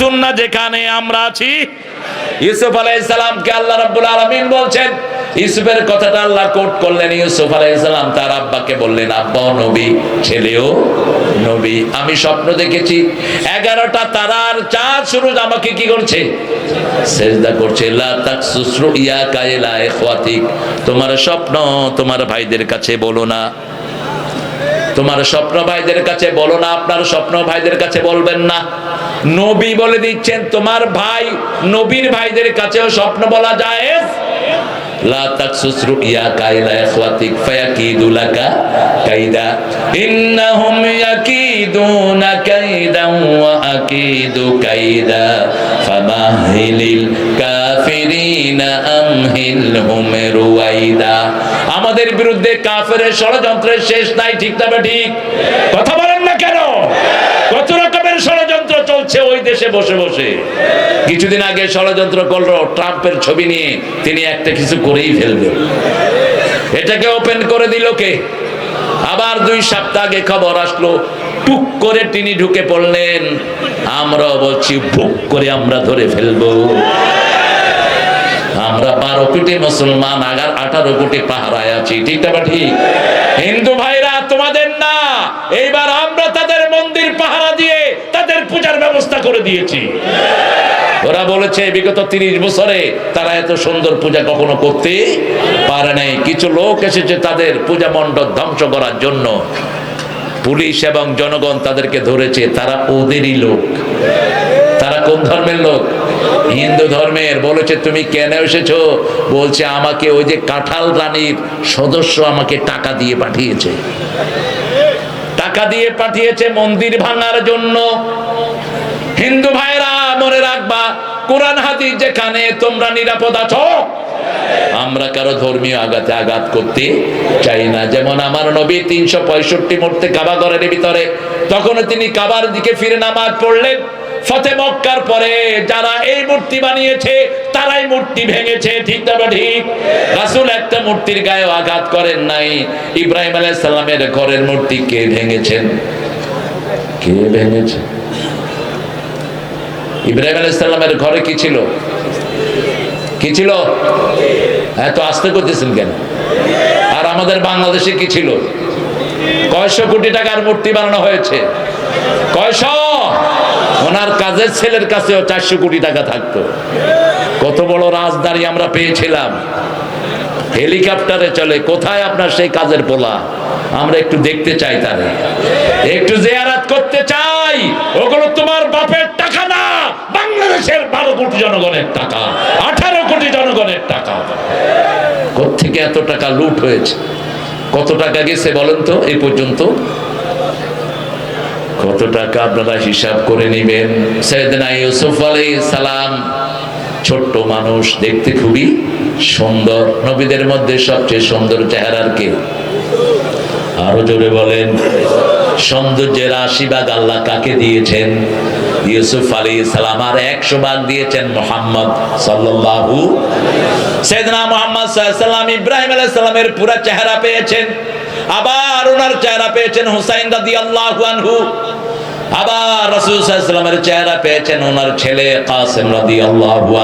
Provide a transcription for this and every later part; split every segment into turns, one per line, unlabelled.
সুন্না যেখানে আমরা আছি। ইউসুফ আলাইসালামকে আল্লাহ রাব্বুল আলামিন বলছেন, ইউসুফের কথাটা আল্লাহ কোট করলেন, ইউসুফ আলাইসালাম তার আব্বাকে বললেন, আব্বা নবী ছেলেও নবী, আমি স্বপ্ন দেখেছি, এগারোটা তারার চাঁদ সুরজ আমাকে কি করছে? সেজদা করছে তোমার স্বপ্ন তোমার ভাইদের কাছে বলো না। তোমার স্বপ্ন ভাইদের কাছে বলো না, আপনার স্বপ্ন ভাইদের কাছে বলবেন না। নবী বলে দিচ্ছেন, তোমার ভাই নবীর ভাইদের কাছেও স্বপ্ন বলা যায় আমাদের বিরুদ্ধে কাফেরের ষড়যন্ত্রের শেষ নাই, ঠিক তবে ঠিক? কথা বলেন না কেন কত রকমের ষড়যন্ত্র চলছে ওই দেশে বসে বসে। কিছুদিন আগে ষড়যন্ত্র করল ট্রাম্পের ছবি নিয়ে, তিনি একটা কিছু করেই ফেলবে এটাকে ওপেন করে দিল কে? আবার দুই সপ্তাহ আগে খবর আসলো, টুক করে তিনি ঢুকে পড়লেন। আমরা বলছি, ভুক করে আমরা ধরে ফেলব। আমরা বারো কোটি মুসলমান, আগার আঠারো কোটি পাহারায় আছি, ঠিক না ঠিক? হিন্দু ভাইরা, তোমাদের না। এইবার আমরা তাদের মন্দির পাহারা দিয়ে তাদের পূজার ব্যবস্থা করে দিয়েছি। ওরা বলেছে, বিগত তিরিশ বছরে তারা এত সুন্দর পূজা কখনো করতে পারে নাই। কিছু লোক এসেছে তাদের পূজা মণ্ডপ ধ্বংস করার জন্য। পুলিশ এবং জনগণ তাদেরকে ধরেছে, তারা ওদেরই লোক। তারা কোন ধর্মের লোক? হিন্দু ধর্মের। বলেছে, তুমি কেন এসেছ? বলছে, আমাকে ওই যে কাঁঠাল রানীর সদস্য আমাকে টাকা দিয়ে পাঠিয়েছে। টাকা দিয়ে পাঠিয়েছে মন্দির ভাঙার জন্য। হিন্দু ভাইরা মনে রাখবা, কোরআন হাদিস যেখানে তোমরা নিরাপদ আছো, আমরা কারও ধর্মীয় আঘাতে আঘাত করতে চাই না। যেমন আমার নবী তিনশো পঁয়ষট্টি মূর্তি কাবা ঘরের ভিতরে, তখন তিনি কাবার দিকে ফিরে নামাজ পড়লেন। ফতে মক্কার পরে যারা এই মূর্তি বানিয়েছে, তারাই মূর্তি ভেঙেছে, ঠিক না বা ঠিক রাসূল একটা মূর্তির গায়ে আঘাত করেন নাই। ইব্রাহিম আলাইহিস সালামের ঘরের মূর্তি কে ভেঙেছেন? কে ভেঙেছে? ইব্রাহিম আলাইহিস সালামের ঘরে কি ছিল? কি ছিল? এত আস্তে করতেছেন কেন? আর আমাদের বাংলাদেশে কি ছিল? কয়শো কোটি টাকার মূর্তি বানানো হয়েছে। কয়শো? ওনার কাজের ছেলের কাছেও চারশো কোটি টাকা থাকতো। কত বড় রাজদারি আমরা পেয়েছিলাম। হেলিকপ্টারে চলে, কোথায় আপনার সেই কাজের পোলা? আমরা একটু দেখতে চাই তারে। একটু জেয়ারাত করতে চাই। ওগুলো তোমার বাপের বাংলাদেশের বারো কোটি জনগণের টাকা, আঠারো কোটি জনগণের টাকা। কোথেকে এত টাকা লুট হয়েছে? কত টাকা গেছে বলেন তো, এই পর্যন্ত? কত টাকা আপনারা হিসাব করে নেবেন? সৈয়দনা ইউসুফ আলাইহিস সালাম, ছোট্ট মানুষ, দেখতে খুবই সুন্দর। নবীদের মধ্যে সবচেয়ে সুন্দর চেহারার কে? আরও জোরে বলেন, সৌন্দর্যের আশি ভাগ আল্লাহ কাকে দিয়েছেন? ইউসুফ আলী সালাম আর একশো ভাগ দিয়েছেন মোহাম্মদ সাল্লু সেদনা মোহাম্মদ সাল্লাম ইব্রাহিম আলাহ পুরা চেহারা পেয়েছেন। আবার ওনার চেহারা পেয়েছেন হুসাইন দাদি আনহু। আবার রসুল সাল্লামের চেহারা পেয়েছেন ওনার ছেলে কাসেম রাদি আনহু।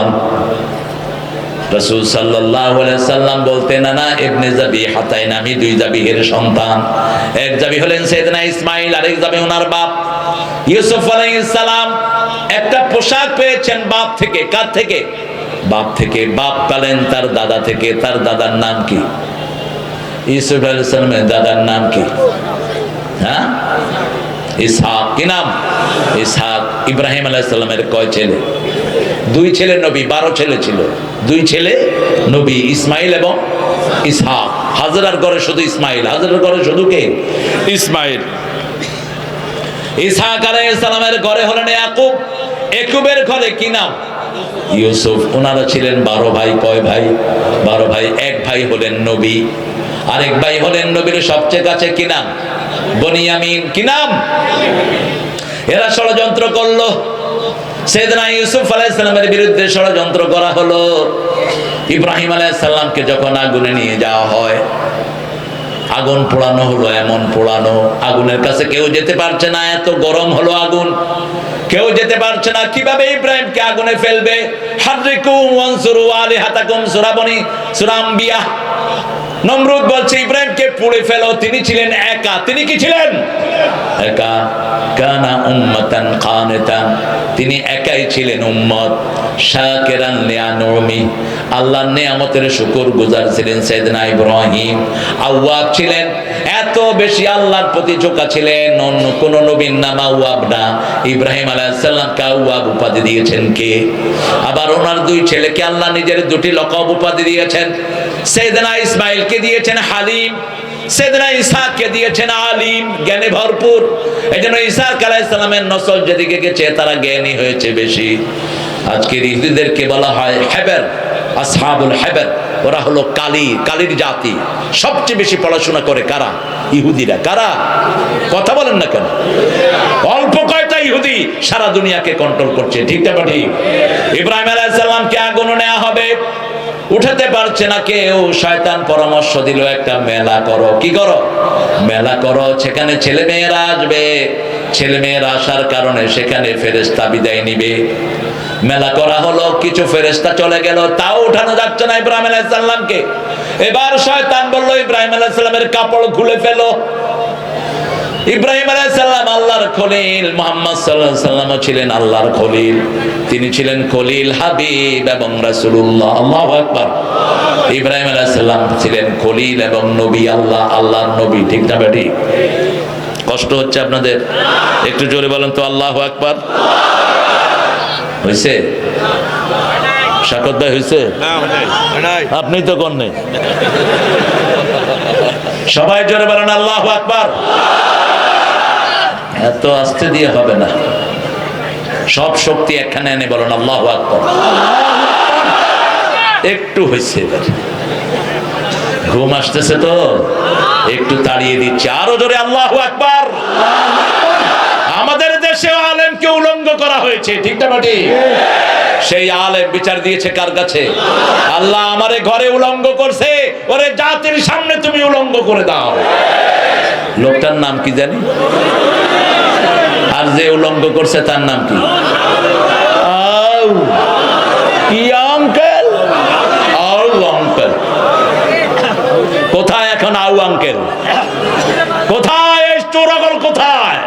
রসুল সাল্লাম বলতেন না ইবনে জাবি হাতাইন, আমি দুই জাবিহের সন্তান। এক জাবি হলেন সাইয়েদনা ইসমাইল আর এক জাবি ওনার বাপ। ইউসুফ সালাম একটা পোশাক পেয়েছেন বাপ থেকে, কার থেকে? বাপ থেকে, বাপ পেলেন তার দাদা থেকে, তার দাদার নাম কি? ইউসুফ আলাইহিস সালামের দাদার নাম কি? হ্যাঁ? ইসহাক, কি নাম? ইসহাক, ইব্রাহিম আলাইহিস সালামের কয় ছেলে? দুই ছেলে নবী বারো ছেলে ছিল। দুই ছেলে নবী ইসমাইল এবং ইসহাক। হাজরার ঘরে শুধু ইসমাইল। হাজরার ঘরে শুধু কে? ইসমাইল। ইসহাক আলাইহিস সালামের ঘরে হলেন ইয়াকুব। একুবের ঘরে কি নাম? ইউসুফ। ওনারা ছিলেন বারো ভাই কয় ভাই? বারো ভাই এক ভাই হলেন নবী। আরেক ভাই হলেন নবীর সবচেয়ে কাছে কি নাম? বনিয়ামিন। কি নাম? এরা ষড়যন্ত্র করল। সেদিনা ইউসুফ আলাইসাল্লামের বিরুদ্ধে ষড়যন্ত্র করা হলো। ইব্রাহিম আলাইসাল্লামকে যখন আগুনে নিয়ে যাওয়া হয়, আগুন পোড়ানো হলো, এমন পোড়ানো। আগুনের কাছে কেউ যেতে পারছে না, এত গরম হলো আগুন। কেউ যেতে পারছে না, কীভাবে ইব্রাহিমকে আগুনে ফেলবে? হারিকু ওয়ানসুরু আলিহাতাকুম সূরা বনি সূরা নমরুদ বলছে, ইব্রাহিমকে পুড়ে ফেলো, তিনি ছিলেন একা। তিনি কি ছিলেন? একা। কানা উম্মাতান কানিতান, তিনি একাই ছিলেন উম্মত। শাকিরান লিআনুমি আল্লাহর নিয়ামতের শুকর গুজার ছিলেন সাইয়েদনা ইব্রাহিম। আওয়াব ছিলেন, এত বেশি আল্লাহর প্রতি ঝোঁকা ছিলেন, অন্য কোন নবীর নাম আওয়াব না। ইব্রাহিম আলাইহিস সালামকে আওয়াব উপাধি দিয়েছেন কে? আবার ওনার দুই ছেলেকে আল্লাহ নিজের দুটি লকব উপাধি দিয়েছেন। সেদনা ইসমাইলকে দিয়েছেন হালিম, সেদনা ইসাককে দিয়েছেন আলিম, জ্ঞানে ভরপুর। এই জন্য ইসাক আলাইসালামের নসল যেদিকে গেছে, তারা জ্ঞানী হয়েছে বেশি। আজকের ইহুদিদেরকে বলা হয় হেবের, আসহাবুল হেবের। ওরা হলো কালি, কালির জাতি। সবচেয়ে বেশি পড়াশোনা করে কারা? ইহুদিরা। কারা? কথা বলেন না কেন? অল্প কয়টা ইহুদি সারা দুনিয়াকে কন্ট্রোল করছে, ঠিক না ঠিক? ইব্রাহিম আলাইসাল্লামকে আগুন নেওয়া হবে। উঠাতে পারছে না কেউ। শয়তান পরামর্শ দিল, একটা মেলা করো। কি করো? মেলা করো, সেখানে ছেলে মেয়েরা আসবে। ছেলে মেয়েরা আসার কারণে সেখানে ফেরেস্তা বিদায় নিবে। মেলা করা হলো, কিছু ফেরেস্তা চলে গেল, তাও উঠানো যাচ্ছে না ইব্রাহিম আলাইসাল্লামকে এবার শয়তান বলল, ইব্রাহিম আলাইসাল্লামের কাপড় খুলে ফেলো। ইব্রাহিম আলাইসাল্লাম আল্লাহর খলিল মোহাম্মদ সাল্লাহ সাল্লাম ছিলেন আল্লাহর খলিল। তিনি ছিলেন খলিল হাবিব এবং রাসূলুল্লাহ আল্লাহু আকবার। ইব্রাহিম আলাইসাল্লাম ছিলেন খলিল এবং নবী আল্লাহ আল্লাহর নবী ঠিক না বেটি? কষ্ট হচ্ছে আপনাদের? একটু জোরে বলেন তো আল্লাহু আকবর। হয়েছে শাকত ভাই হয়েছে আপনি তো কন্যা সবাই জোরে বলেন আল্লাহ আকবার। এত আস্তে দিয়ে হবে না। সব শক্তি একখানে এনে বলেন, আল্লাহ আকবার। একটু হয়েছে এবার। ঘুম আসতেছে তো, একটু তাড়িয়ে দিচ্ছে। আরও জোরে, আল্লাহ আকবার। আমাদের দেশে আলেমকে উলঙ্গ করা হয়েছে, ঠিক না বাটি সেই আলেম বিচার দিয়েছে কার কাছে? আল্লাহ আমারে ঘরে উলঙ্গ করছে, ওরে জাতির সামনে তুমি উলঙ্গ করে দাও। লোকটার নাম কি জানি? আর যে উলঙ্গ করছে তার নাম কি? কি আঙ্কেল? আউ আঙ্কেল। কোথায় এখন আউ আঙ্কেল? কোথায় এই চোরাগল কোথায়?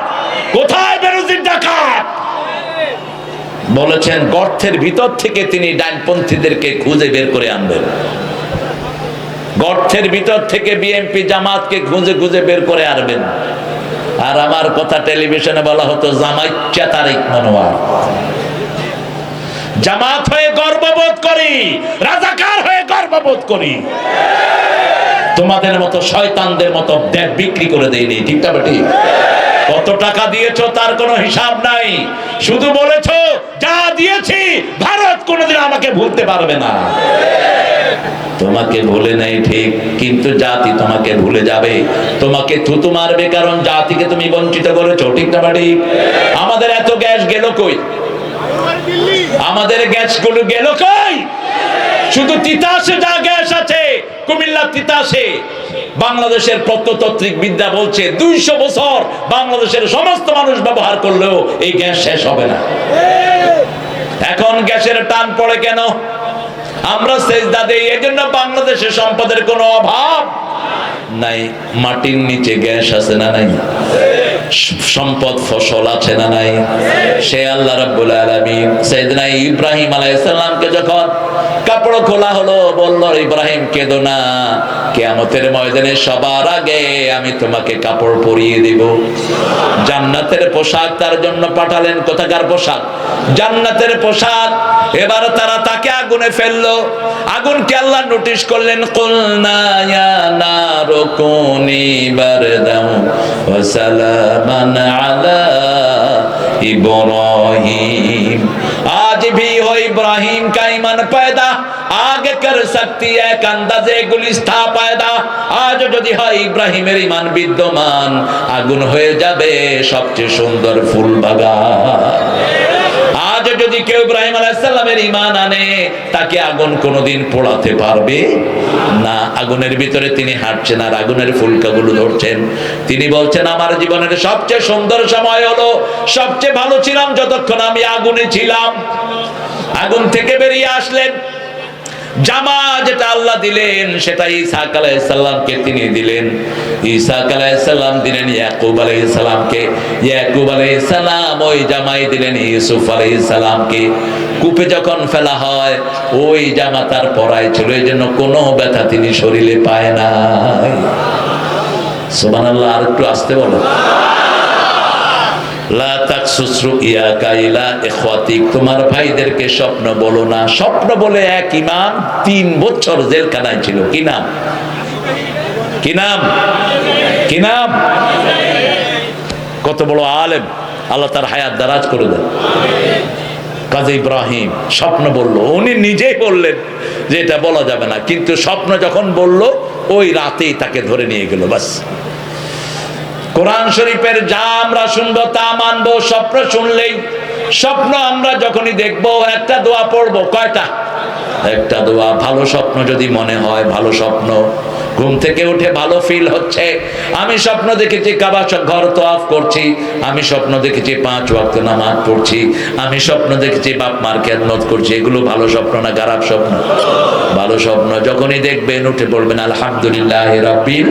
কোথায় বেরোজির ডাকাত? বলেছেন গর্থের ভিতর থেকে তিনি ডানপন্থীদেরকে খুঁজে বের করে আনবেন। গর্তের ভিতর থেকে বিএনপি জামাতকে খুঁজে খুঁজে বের করে আনবেন। আর আমার কথা টেলিভিশনে বলা হতো জামাইচ্ছা তারিক মনোয়ার। জামাত হয়ে গর্ববোধ করি, রাজাকার হয়ে গর্ববোধ করি। তোমাদের মতো শয়তানদের মতো বিক্রি করে দেয়নি ঠিকটা ঠিক কত টাকা দিয়েছ তার কোনো হিসাব নাই। শুধু বলেছ, যা দিয়েছি, ভারত কোনোদিন আমাকে ভুলতে পারবে না। তোমাকে ভুলে নেই ঠিক, কিন্তু জাতি তোমাকে ভুলে যাবে। তোমাকে থুতু মারবে কারণ জাতিকে তুমি বঞ্চিত করেছ, ঠিক না বা ঠিক? আমাদের এত গ্যাস গেল কই? আমাদের গ্যাসগুলো গেল কই? শুধু তিতাসে যা কুমিল্লা তিতাসে বাংলাদেশের প্রত্নতাত্ত্বিক বিদ্যা বলছে, দুইশো বছর বাংলাদেশের সমস্ত মানুষ ব্যবহার করলেও এই গ্যাস শেষ হবে না। এখন গ্যাসের টান পড়ে কেন? আমরা সেজদা দেই এই জন্য বাংলাদেশের সম্পদের কোনো অভাব নাই। মাটির নিচে গ্যাস আছে না নাই? সম্পদ, ফসল আছে না নাই? সে আল্লাহ রাব্বুল আলামিন সাইয়েদনা ইব্রাহিম আলাইহিস যখন কাপড় খোলা হলো, বলল, ইব্রাহিম, কেঁদো না। কিয়ামতের ময়দানে সবার আগে আমি তোমাকে কাপড় পরিয়ে দেব। জান্নাতের পোশাক তার জন্য পাঠালেন কোথাকার পোশাক? জান্নাতের পোশাক। এবার তারা তাকে আগুনে ফেলল। আগুনকে আল্লাহ নোটিশ করলেন, কুলনা ইয়া নারু কুনি বারদাও ওয়া সালামান আলা ইব্রাহিম। আজ ভি হো ইব্রাহিম কা ঈমান পয়দা আগে কর সকতি এক আন্দাজে গুলিস্থা পয়দা। আজ যদি হয় ইব্রাহিমের ঈমান বিদ্যমান, আগুন হয়ে যাবে সবচেয়ে সুন্দর ফুল বাগান যদি কেউ ইব্রাহিম আলাইসাল্লামের ইমান আনে, তাকে আগুন কোনোদিন পোড়াতে পারবে না। আগুনের ভিতরে তিনি হাঁটছেন আর আগুনের ফুলকাগুলো ধরছেন। তিনি বলছেন, আমার জীবনের সবচেয়ে সুন্দর সময় হলো, সবচেয়ে ভালো ছিলাম যতক্ষণ আমি আগুনে ছিলাম। আগুন থেকে বেরিয়ে আসলেন। জামা যেটা আল্লাহ দিলেন, সেটা ইসাক আলাইসাল্লামকে তিনি দিলেন। ইসাক আলাইসাল্লাম দিলেন ইয়াকুব আলাইসাল্লামকে ইয়াকুব আলাইসাল্লাম ওই জামাই দিলেন ইউসুফ আলাইসাল্লামকে কূপে যখন ফেলা হয়, ওই জামা তার পরায় ছিল এই জন্য কোনো ব্যথা তিনি শরীরে পায় না সোমান আল্লাহ আর একটু আসতে বলো লা তাকসুস রুইয়াকা ইলা ইখওয়াতিক তোমার ভাইদেরকে স্বপ্ন বলো না। স্বপ্ন বলে এক ইমাম তিন বছর জেলখানায় ছিল। কি নাম? কি নাম? কি নাম? কত বড় আলেম। আল্লাহ তার হায়াত দারাজ করে দেন। কাজী ইব্রাহিম স্বপ্ন বলল। উনি নিজেই বললেন যে এটা বলা যাবে না। কিন্তু স্বপ্ন যখন বলল, ওই রাতেই তাকে ধরে নিয়ে গেল। বাস। কোরআন শরীফের যা আমরা শুনব তা মানবো, স্বপ্ন শুনলেই স্বপ্ন আমরা যখনই দেখব, একটা দোয়া পড়ব, কয়টা? একটা দোয়া, ভালো স্বপ্ন যদি মনে হয়, ভালো স্বপ্ন। ঘুম থেকে উঠে ভালো ফিল হচ্ছে। আমি স্বপ্ন দেখেছি, কাবা ঘর তো অফ করছি। আমি স্বপ্ন দেখেছি, পাঁচ ওয়াক্ত নামাজ পড়ছি। আমি স্বপ্ন দেখেছি, বাপ মার খেদমত করছি। এগুলো ভালো স্বপ্ন না খারাপ স্বপ্ন? ভালো স্বপ্ন। যখনই দেখবেন, উঠে পড়বেন, আলহামদুলিল্লাহ রাব্বিল